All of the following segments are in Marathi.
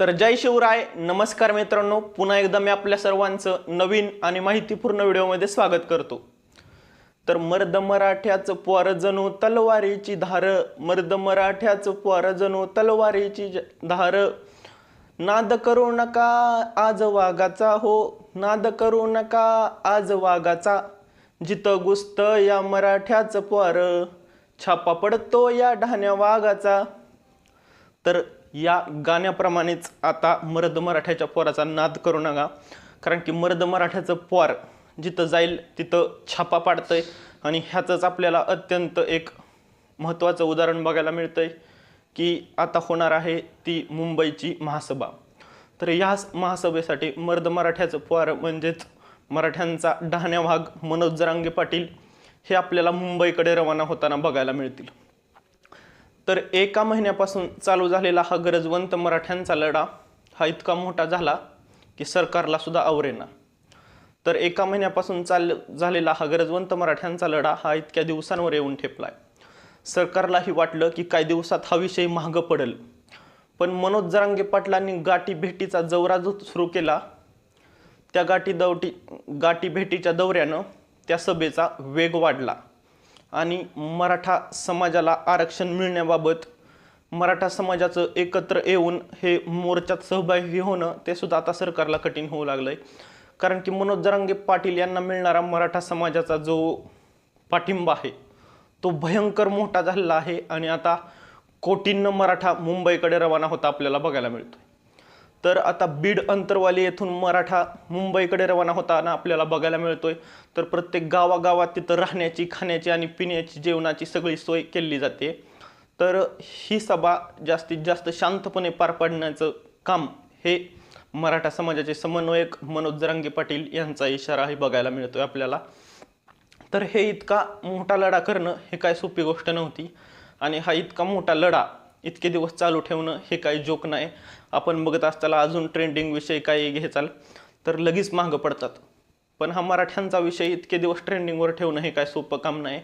तर जय शिवराय नमस्कार मित्रांनो. पुन्हा एकदा मी आपल्या सर्वांचं नवीन आणि माहितीपूर्ण व्हिडिओमध्ये स्वागत करतो. तर मर्द मराठ्याचं पोर जणू तलवारीची धार मर्द मराठ्याचं पोर जणू तलवारीची ज- धार. नाद करू नका आज वाघाचा हो नाद करू नका आज वाघाचा जिथं गुस्त या मराठ्याचं पोर छापा पडतो या ढाण्या वाघाचा. तर या गाण्याप्रमाणेच आता मर्द मराठ्याच्या पोराचा नाद करू नका. कारण की मर्द मराठ्याचं पोर जिथं जाईल तिथं छापा पाडतंय. आणि ह्याचंच आपल्याला अत्यंत एक महत्त्वाचं उदाहरण बघायला मिळतंय की आता होणार आहे ती मुंबईची महासभा. तर या महासभेसाठी मर्द मराठ्याचं पोर म्हणजेच मराठ्यांचा डहाण्या भाग मनोज जरांगे पाटील हे आपल्याला मुंबईकडे रवाना होताना बघायला मिळतील. तर एका महिन्यापासून चालू झालेला हा गरजवंत मराठ्यांचा लढा हा इतका मोठा झाला की सरकारला सुद्धा आवरेना तर एका महिन्यापासून चाल झालेला हा गरजवंत मराठ्यांचा लढा हा इतक्या दिवसांवर येऊन ठेपलाय. सरकारलाही वाटलं की काही दिवसात हा विषय महाग पडेल. पण मनोज जरांगे पाटलांनी गाठी भेटीचा जवरा जो सुरू केला त्या गाठी दौटी गाठी भेटीच्या दौऱ्यानं त्या सभेचा वेग वाढला. आणि मराठा समाजाला आरक्षण मिळण्याबाबत मराठा समाजाचं एकत्र येऊन हे मोर्चात सहभागी होणं ते सुद्धा आता सरकारला कठीण होऊ लागलं आहे कारण की मनोज जरांगे पाटील यांना मिळणारा मराठा समाजाचा जो पाठिंबा आहे तो भयंकर मोठा झालेला आहे आणि आता कोटींनं मराठा मुंबईकडे रवाना होता आपल्याला बघायला मिळतोय. तर आता बीड अंतरवाली येथून मराठा मुंबईकडे रवाना होताना आपल्याला बघायला मिळतोय. तर प्रत्येक गावागावात तिथं राहण्याची खाण्याची आणि पिण्याची जेवणाची सगळी सोय केली जाते. तर ही सभा जास्तीत जास्त शांतपणे पार पाडण्याचं काम हे मराठा समाजाचे समन्वयक मनोज जरांगे पाटील यांचा इशाराही बघायला मिळतोय आपल्याला. तर हे इतका मोठा लढा करणं हे काय सोपी गोष्ट नव्हती. आणि हा इतका मोठा लढा इतके दिवस चालू ठेवणं हे काही जोक नाही. आपण बघत असताना अजून ट्रेंडिंग विषय काही घेचाल तर लगेच मागं पडतात. पण हा मराठ्यांचा विषय इतके दिवस ट्रेंडिंगवर ठेवणं हे काय सोपं काम नाही.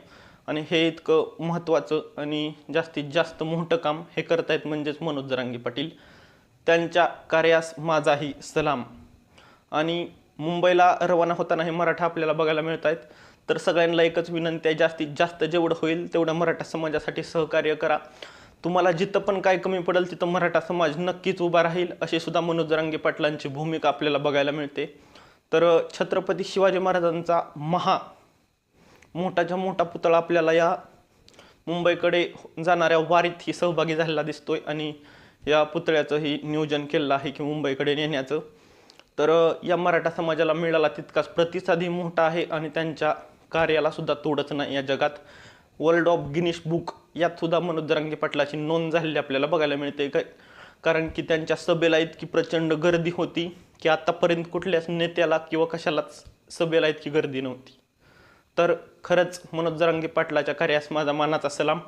आणि हे इतकं महत्त्वाचं आणि जास्तीत जास्त मोठं काम हे करतायत म्हणजेच मनोज जरांगे पाटील. त्यांच्या कार्यास माझाही सलाम. आणि मुंबईला रवाना होताना हे मराठा आपल्याला बघायला मिळत आहेत तर सगळ्यांना एकच विनंती आहे जास्तीत जास्त जेवढं होईल तेवढं मराठा समाजासाठी सहकार्य करा. तुम्हाला जिथं पण काय कमी पडेल तिथं मराठा समाज नक्कीच उभा राहील अशी सुद्धा मनोज रांगे पाटलांची भूमिका आपल्याला बघायला मिळते. तर छत्रपती शिवाजी महाराजांचा महा मोठाच्या मोठा पुतळा आपल्याला या मुंबईकडे जाणाऱ्या वारीत ही सहभागी झालेला दिसतोय आणि या पुतळ्याचंही नियोजन केलेलं आहे की मुंबईकडे नेण्याचं. तर या मराठा समाजाला मिळाला तितकाच प्रतिसादही मोठा आहे आणि त्यांच्या कार्याला सुद्धा तोडच नाही या जगात. वर्ल्ड ऑफ गिनिश बुक यात सुद्धा मनोज जरांगे पाटलाची नोंद झालेली आपल्याला बघायला मिळते. काय कारण की त्यांच्या सभेला इतकी प्रचंड गर्दी होती की आत्तापर्यंत कुठल्याच नेत्याला किंवा कशालाच सभेला इतकी गर्दी नव्हती. तर खरंच मनोज जरांगे पाटलाच्या कार्यास माझा मानाचा सलाम.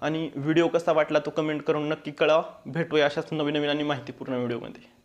आणि व्हिडिओ कसा वाटला तो कमेंट करून नक्की कळवा. भेटूया अशाच नवीन नवीन आणि माहितीपूर्ण व्हिडिओमध्ये.